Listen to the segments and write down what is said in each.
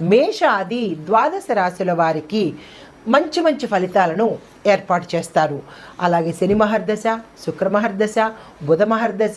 మేషాది ద్వాదశ రాశుల వారికి మంచి మంచి ఫలితాలను ఏర్పాటు చేస్తారు. అలాగే శని మహర్దశ శుక్ర మహర్దశ బుధ మహర్దశ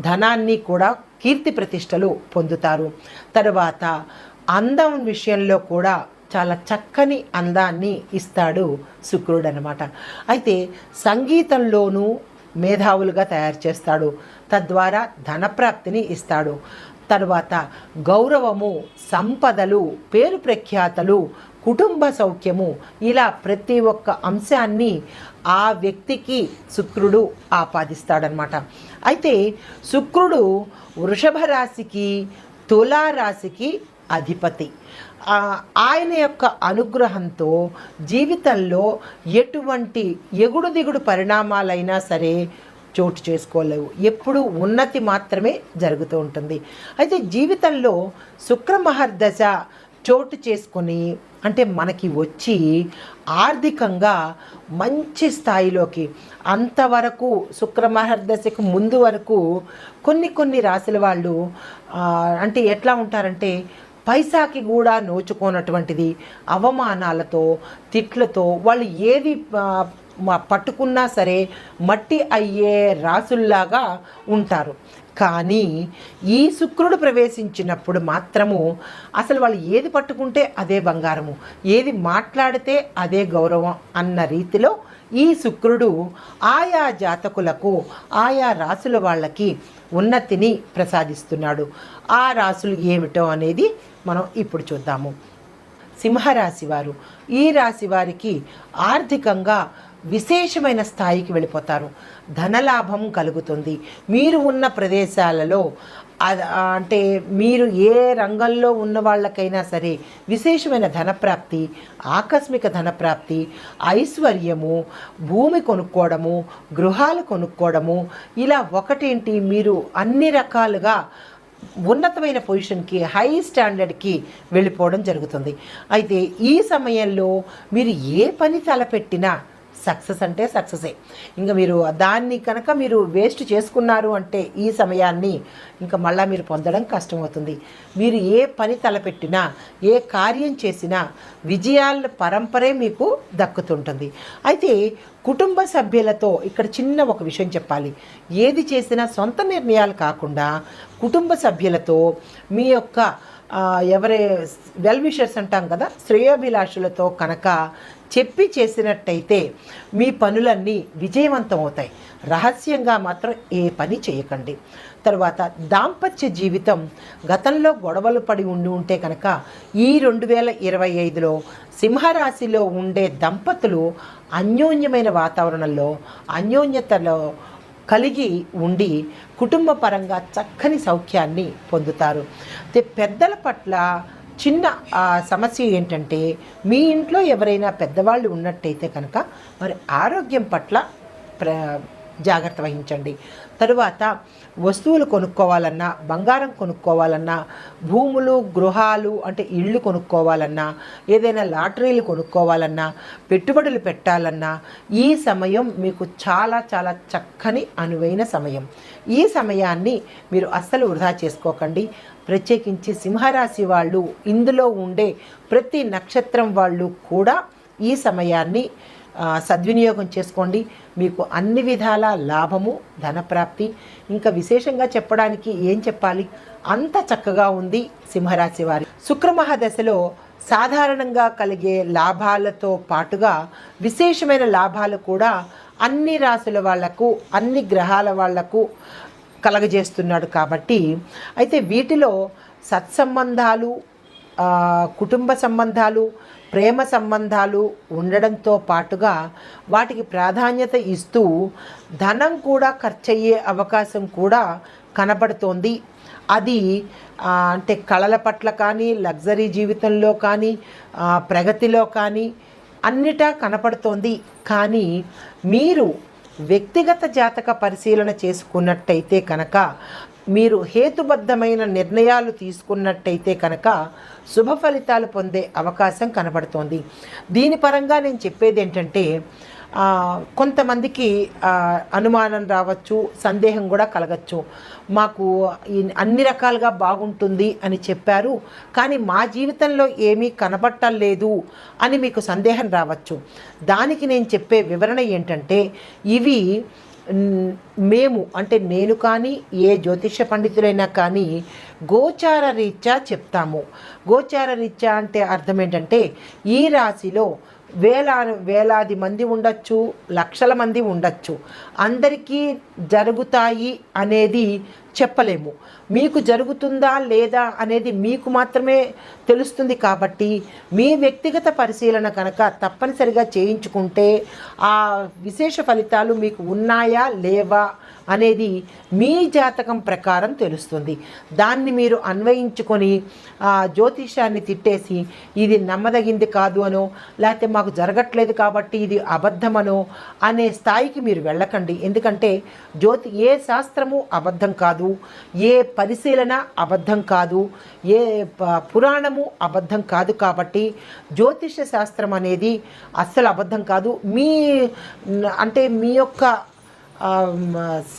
ధనాన్ని కూడా కీర్తి ప్రతిష్టలు పొందుతారు. తరువాత అందం విషయంలో కూడా చాలా చక్కని అందాన్ని ఇస్తాడు శుక్రుడు అనమాట అయితే సంగీతంలోనూ మేధావులుగా తయారు చేస్తాడు. తద్వారా ధనప్రాప్తిని ఇస్తాడు. తరువాత గౌరవము సంపదలు పేరు ప్రఖ్యాతలు కుటుంబ సౌఖ్యము. ఇలా ప్రతి ఒక్క అంశాన్ని ఆ వ్యక్తికి శుక్రుడు ఆపాదిస్తాడనమాట అయితే శుక్రుడు వృషభ రాశికి తులా రాశికి అధిపతి. ఆయన యొక్క అనుగ్రహంతో జీవితంలో ఎటువంటి ఎగుడు దిగుడు పరిణామాలైనా సరే చోటు చేసుకోలేవు. ఎప్పుడు ఉన్నతి మాత్రమే జరుగుతూ ఉంటుంది. అయితే జీవితంలో శుక్ర మహర్దశ చోటు చేసుకొని అంటే మనకి వచ్చి ఆర్థికంగా మంచి స్థాయిలోకి అంతవరకు శుక్రమహర్దశకు ముందు వరకు కొన్ని కొన్ని రాశుల వాళ్ళు అంటే ఎట్లా ఉంటారంటే పైసాకి కూడా నోచుకోనటువంటిది అవమానాలతో తిట్లతో వాళ్ళు ఏది పట్టుకున్నా సరే మట్టి అయ్యే రాసుల్లాగా ఉంటారు. కానీ ఈ శుక్రుడు ప్రవేశించినప్పుడు మాత్రము అసలు వాళ్ళు ఏది పట్టుకుంటే అదే బంగారము ఏది మాట్లాడితే అదే గౌరవం అన్న రీతిలో ఈ శుక్రుడు ఆయా జాతకులకు ఆయా రాసుల వాళ్ళకి ఉన్నతిని ప్రసాదిస్తున్నాడు. ఆ రాసులు ఏమిటో అనేది మనం ఇప్పుడు చూద్దాము. సింహరాశి వారు ఈ రాశి వారికి ఆర్థికంగా విశేషమైన స్థాయికి వెళ్ళిపోతారు. ధనలాభం కలుగుతుంది. మీరు ఉన్న ప్రదేశాలలో అంటే మీరు ఏ రంగంలో ఉన్న వాళ్ళకైనా సరే విశేషమైన ధనప్రాప్తి ఆకస్మిక ధనప్రాప్తి ఐశ్వర్యము భూమి కొనుక్కోవడము గృహాలు కొనుక్కోవడము ఇలా ఒకటేంటి? మీరు అన్ని రకాలుగా ఉన్నతమైన పొజిషన్కి హై స్టాండర్డ్కి వెళ్ళిపోవడం జరుగుతుంది. అయితే ఈ సమయంలో మీరు ఏ పని తలపెట్టినా సక్సెస్ అంటే సక్సెసే. ఇంకా మీరు దాన్ని కనుక మీరు వేస్ట్ చేసుకున్నారు అంటే ఈ సమయాన్ని ఇంకా మళ్ళీ మీరు పొందడం కష్టమవుతుంది. మీరు ఏ పని తలపెట్టినా ఏ కార్యం చేసినా విజయాల పరంపరే మీకు దక్కుతుంటుంది. అయితే కుటుంబ సభ్యులతో ఇక్కడ చిన్న ఒక విషయం చెప్పాలి. ఏది చేసినా సొంత నిర్ణయాలు కాకుండా కుటుంబ సభ్యులతో మీ యొక్క ఎవరి వెల్ విషర్స్ అంటాం కదా శ్రేయోభిలాషులతో కనుక చెప్పి చేసినట్టయితే మీ పనులన్నీ విజయవంతం అవుతాయి. రహస్యంగా మాత్రం ఏ పని చేయకండి. తర్వాత దాంపత్య జీవితం గతంలో గొడవలు పడి ఉండి ఉంటే కనుక ఈ రెండు వేల ఇరవై ఐదులో సింహరాశిలో ఉండే దంపతులు అన్యోన్యమైన వాతావరణంలో అన్యోన్యతలో కలిగి ఉండి కుటుంబ పరంగా చక్కని సౌఖ్యాన్ని పొందుతారు. అయితే పెద్దల పట్ల చిన్న సమస్య ఏంటంటే మీ ఇంట్లో ఎవరైనా పెద్దవాళ్ళు ఉన్నట్టయితే కనుక మరి ఆరోగ్యం పట్ల ప్ర జాగ్రత్త వహించండి. తరువాత వస్తువులు కొనుక్కోవాలన్నా బంగారం కొనుక్కోవాలన్నా భూములు గృహాలు అంటే ఇళ్ళు కొనుక్కోవాలన్నా ఏదైనా లాటరీలు కొనుక్కోవాలన్నా పెట్టుబడులు పెట్టాలన్నా ఈ సమయం మీకు చాలా చాలా చక్కని అనువైన సమయం. ఈ సమయాన్ని మీరు అస్సలు వృధా చేసుకోకండి. ప్రత్యేకించి సింహరాశి వాళ్ళు ఇందులో ఉండే ప్రతి నక్షత్రం వాళ్ళు కూడా ఈ సమయాన్ని సద్వినియోగం చేసుకోండి. మీకు అన్ని విధాల లాభము ధనప్రాప్తి ఇంకా విశేషంగా చెప్పడానికి ఏం చెప్పాలి? అంత చక్కగా ఉంది సింహరాశి వారి. శుక్రమహాదశలో సాధారణంగా కలిగే లాభాలతో పాటుగా విశేషమైన లాభాలు కూడా అన్ని రాసుల వాళ్ళకు అన్ని గ్రహాల వాళ్ళకు కలగజేస్తున్నాడు కాబట్టి అయితే వీటిలో సత్సంబంధాలు కుటుంబ సంబంధాలు ప్రేమ సంబంధాలు ఉండడంతో పాటుగా వాటికి ప్రాధాన్యత ఇస్తూ ధనం కూడా ఖర్చయ్యే అవకాశం కూడా కనబడుతోంది. అది అంటే కళల పట్ల కానీ లగ్జరీ జీవితంలో కానీ ప్రగతిలో కానీ అన్నిటా కనపడుతోంది. కానీ మీరు వ్యక్తిగత జాతక పరిశీలన చేసుకున్నట్టయితే కనుక మీరు హేతుబద్ధమైన నిర్ణయాలు తీసుకున్నట్టయితే కనుక శుభ ఫలితాలు పొందే అవకాశం కనబడుతోంది. దీని పరంగా నేను చెప్పేది ఏంటంటే కొంతమందికి అనుమానం రావచ్చు సందేహం కూడా కలగచ్చు. మాకు అన్ని రకాలుగా బాగుంటుంది అని చెప్పారు. కానీ మా జీవితంలో ఏమీ కనబట్టలేదు అని మీకు సందేహం రావచ్చు. దానికి నేను చెప్పే వివరణ ఏంటంటే ఇవి మేము అంటే నేను కానీ ఏ జ్యోతిష పండితులైనా కానీ గోచార రీత్యా చెప్తాము. గోచార రీత్యా అంటే అర్థం ఏంటంటే ఈ రాశిలో వేల వేలాది మంది ఉండొచ్చు లక్షల మంది ఉండొచ్చు. అందరికీ జరుగుతాయి అనేది చెప్పలేము. మీకు జరుగుతుందా లేదా అనేది మీకు మాత్రమే తెలుస్తుంది కాబట్టి మీ వ్యక్తిగత పరిశీలన కనుక తప్పనిసరిగా చేయించుకుంటే ఆ విశేష ఫలితాలు మీకు ఉన్నాయా లేవా అనేది మీ జాతకం ప్రకారం తెలుస్తుంది. దాన్ని మీరు అన్వయించుకొని ఆ జ్యోతిషాన్ని తిట్టేసి ఇది నమ్మదగింది కాదు అనో లేకపోతే మాకు జరగట్లేదు కాబట్టి ఇది అబద్ధమనో అనే స్థాయికి మీరు వెళ్ళకండి. ఎందుకంటే జ్యోతి ఏ శాస్త్రము అబద్ధం కాదు ఏ పరిశీలన అబద్ధం కాదు ఏ ప- పురాణము అబద్ధం కాదు కాబట్టి జ్యోతిష శాస్త్రం అనేది అస్సలు అబద్ధం కాదు. మీ అంటే మీ యొక్క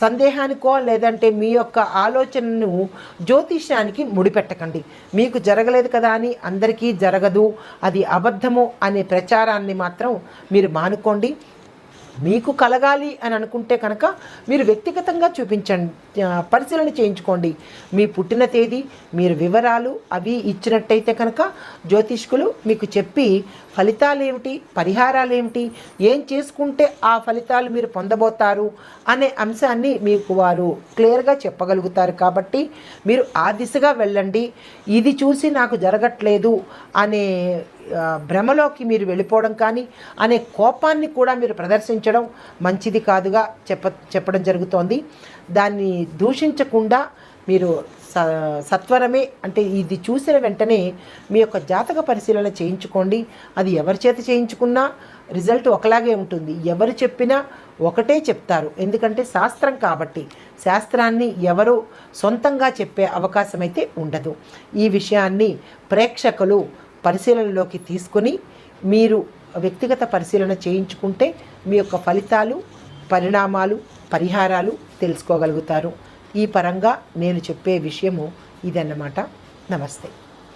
సందేహానికో లేదంటే మీ యొక్క ఆలోచనను జ్యోతిష్యానికి ముడిపెట్టకండి. మీకు జరగలేదు కదా అని అందరికీ జరగదు. అది అబద్ధము అనే ప్రచారాన్ని మాత్రం మీరు మానుకోండి. మీకు కలగాలి అని అనుకుంటే కనుక మీరు వ్యక్తిగతంగా చూపించండి పరిశీలన చేయించుకోండి. మీ పుట్టిన తేదీ మీరు వివరాలు అవి ఇచ్చినట్టయితే కనుక జ్యోతిష్కులు మీకు చెప్పి ఫలితాలు ఏమిటి పరిహారాలు ఏమిటి ఏం చేసుకుంటే ఆ ఫలితాలు మీరు పొందబోతారు అనే అంశాన్ని మీకు వారు క్లియర్గా చెప్పగలుగుతారు. కాబట్టి మీరు ఆ దిశగా వెళ్ళండి. ఇది చూసి నాకు జరగట్లేదు అనే భ్రమలోకి మీరు వెళ్ళిపోవడం కానీ అనే కోపాన్ని కూడా మీరు ప్రదర్శించడం మంచిది కాదుగా చెప్ప చెప్పడం జరుగుతోంది. దాన్ని దూషించకుండా మీరు స సత్వరమే అంటే ఇది చూసిన వెంటనే మీ యొక్క జాతక పరిశీలన చేయించుకోండి. అది ఎవరి చేత చేయించుకున్నా రిజల్ట్ ఒకలాగే ఉంటుంది. ఎవరు చెప్పినా ఒకటే చెప్తారు. ఎందుకంటే శాస్త్రం కాబట్టి శాస్త్రాన్ని ఎవరు సొంతంగా చెప్పే అవకాశం అయితే ఉండదు. ఈ విషయాన్ని ప్రేక్షకులు పరిశీలనలోకి తీసుకొని మీరు వ్యక్తిగత పరిశీలన చేయించుకుంటే మీ యొక్క ఫలితాలు పరిణామాలు పరిహారాలు తెలుసుకోగలుగుతారు. ఈ పరంగా నేను చెప్పే విషయము ఇదన్నమాట. నమస్తే.